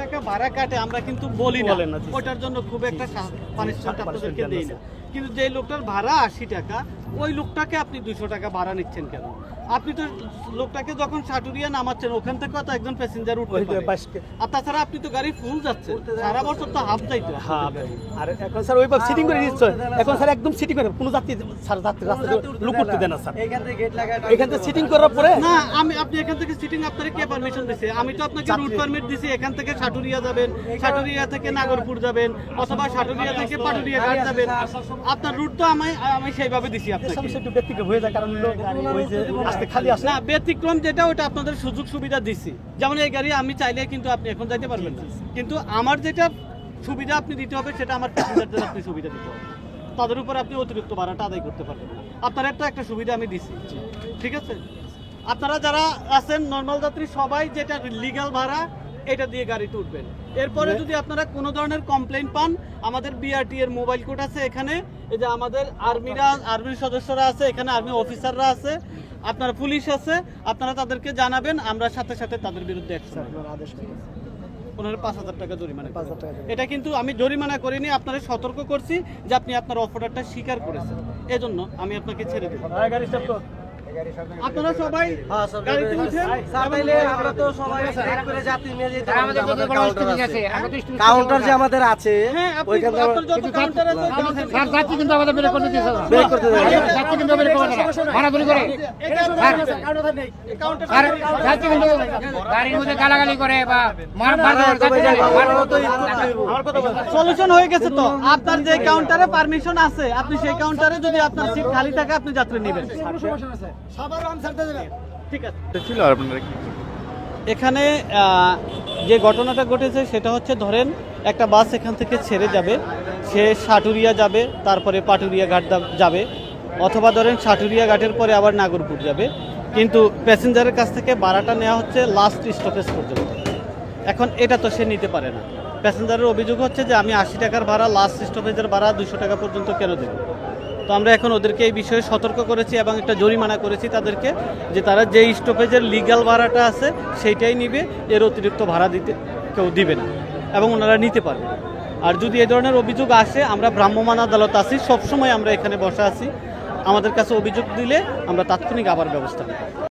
টাকা ভাড়া কাটে আমরা কিন্তু বলি না। ওটার জন্য খুব একটা পানিশমেন্ট আপনাদেরকে দেই না। কিন্তু যে লোকটার ভাড়া আশি টাকা ওই লোকটাকে আপনি দুশো টাকা ভাড়া নিচ্ছেন কেন? আপনি তো লোকটাকে যখন সাটুরিয়া নামাচ্ছেন ওখান থেকে তো একজন প্যাসেঞ্জার বাইশ- আর তাছাড়া আপনি তো গাড়ি ফুল যাচ্ছে সারা বছর তো হাফ যাইতে। হ্যাঁ আর এখন স্যার ওইভাবে সিটিং করে দিচ্ছে এখন স্যার একদম সিটিং করে কোনো যাত্রী স্যার যাত্রী রাস্তা লুক করতে দেন না। স্যার। এইখান থেকে গেট লাগায় এখান থেকে সিটিং করার পরে না আমি আপনি এখান থেকে সিটিং আপনাকে কে পারমিশন দিছে। আমি তো আপনাকে রুট পারমিট দিছি। এখান থেকে সাটুরিয়া যাবেন। সাটুরিয়া থেকে নাগরপুর যাবেন। অথবা সাটুরিয়া থেকে পাটুরিয়া ঘাট যাবেন। আপনার রুট তো আমি আমি সেইভাবে দিছি আপনাকে। একটু হয়ে যায় কারণ হলো ওই যে আসতে খালি আসে। না ব্যতিক্রম যেটা ওটা আপনাদের সুযোগ সুবিধা দিছি। যেমন এই গাড়ি আমি চাইলে কিন্তু আপনি এখন যাইতে পারবেন না। কিন্তু আমার যেটা সুবিধা আপনি দিতে হবে সেটা আমার প্যাসেঞ্জারদের আপনি সুবিধা দিতে হবে। তাদের উপর আপনি অতিরিক্ত ভাড়াটা আদায় করতে পারবেন আপনার একটা একটা সুবিধা আমি দিছি। ঠিক আছে? আপনারা যারা আছেন নর্মাল যাত্রী সবাই যেটা লিগ্যাল ভাড়া এটা দিয়ে গাড়িতে উঠবেন এরপরে যদি আপনারা কোনো ধরনের কমপ্লেন পান আমাদের বিআরটি এর মোবাইল কোড আছে এখানে। এই যে আমাদের আর্মিরা আর্মির সদস্যরা আছে এখানে আর্মি অফিসাররা আছে আপনার পুলিশ আছে আপনারা তাদেরকে জানাবেন আমরা সাথে সাথে তাদের বিরুদ্ধে অ্যাকশন আদেশ হয়ে গেছে। ওনারা পাঁচ হাজার টাকা জরিমানা পাঁচ হাজার টাকা জরিমানা। এটা কিন্তু আমি জরিমানা করিনি আপনারা সতর্ক করছি যে আপনি আপনার অফারটা স্বীকার করেছেন। এজন্য আমি আপনাকে ছেড়ে দেবো। হ্যাঁ। আপনারা সবাই হ্যাঁ, গাড়িতে উঠেন গাড়ি আমরা তো সবাই এক করে যাত্রী নিয়ে যেতে আমাদের আছে। স্টুডেন্ট কাউন্টার যে আমাদের আছে হ্যাঁ ওইখান যত কাউন্টার আছে ওখানে স্যার যাত্রী কিন্তু আমাদের বের করতে দিয়েছে বের করতে। যাত্রী কিন্তু বের মারাধরি করে। কাউন্টার আর যাত্রী কিন্তু গাড়ির মধ্যে গালাগালি করে বা মার মার করতে। সলিউশন হয়ে গেছে তো। আপনার যে কাউন্টারে পারমিশন আছে আপনি সেই কাউন্টারে যদি আপনার সিট খালি থাকে আপনি যাত্রী নেবেন। ঠিক আছে। ছিল আর আপনারা এখানে যে ঘটনাটা ঘটেছে সেটা হচ্ছে ধরেন একটা বাস এখান থেকে ছেড়ে যাবে। সে সাটুরিয়া যাবে তারপরে পাটুরিয়া ঘাট যাবে। অথবা ধরেন সাটুরিয়া ঘাটের পরে আবার নাগরপুর যাবে। কিন্তু প্যাসেঞ্জারের কাছ থেকে ভাড়াটা নেওয়া হচ্ছে লাস্ট স্টপেজ পর্যন্ত। এখন এটা তো সে নিতে পারে না। প্যাসেঞ্জারের অভিযোগ হচ্ছে যে আমি আশি টাকার ভাড়া লাস্ট স্টপেজের ভাড়া দুশো টাকা পর্যন্ত কেন দেব? তো আমরা এখন ওদেরকে এই বিষয়ে সতর্ক করেছি এবং একটা জরিমানা করেছি তাদেরকে, যে তারা যে স্টপেজের লিগাল ভাড়াটা আছে সেইটাই নিবে, এর অতিরিক্ত ভাড়া দিতে কেউ দিবে না এবং ওনারা নিতে পারবে আর যদি এই ধরনের অভিযোগ আসে, আমরা ভ্রাম্যমান আদালত আছি, সবসময় আমরা এখানে বসা আছি। আমাদের কাছে অভিযোগ দিলে আমরা তাৎক্ষণিক আবার ব্যবস্থা নেব।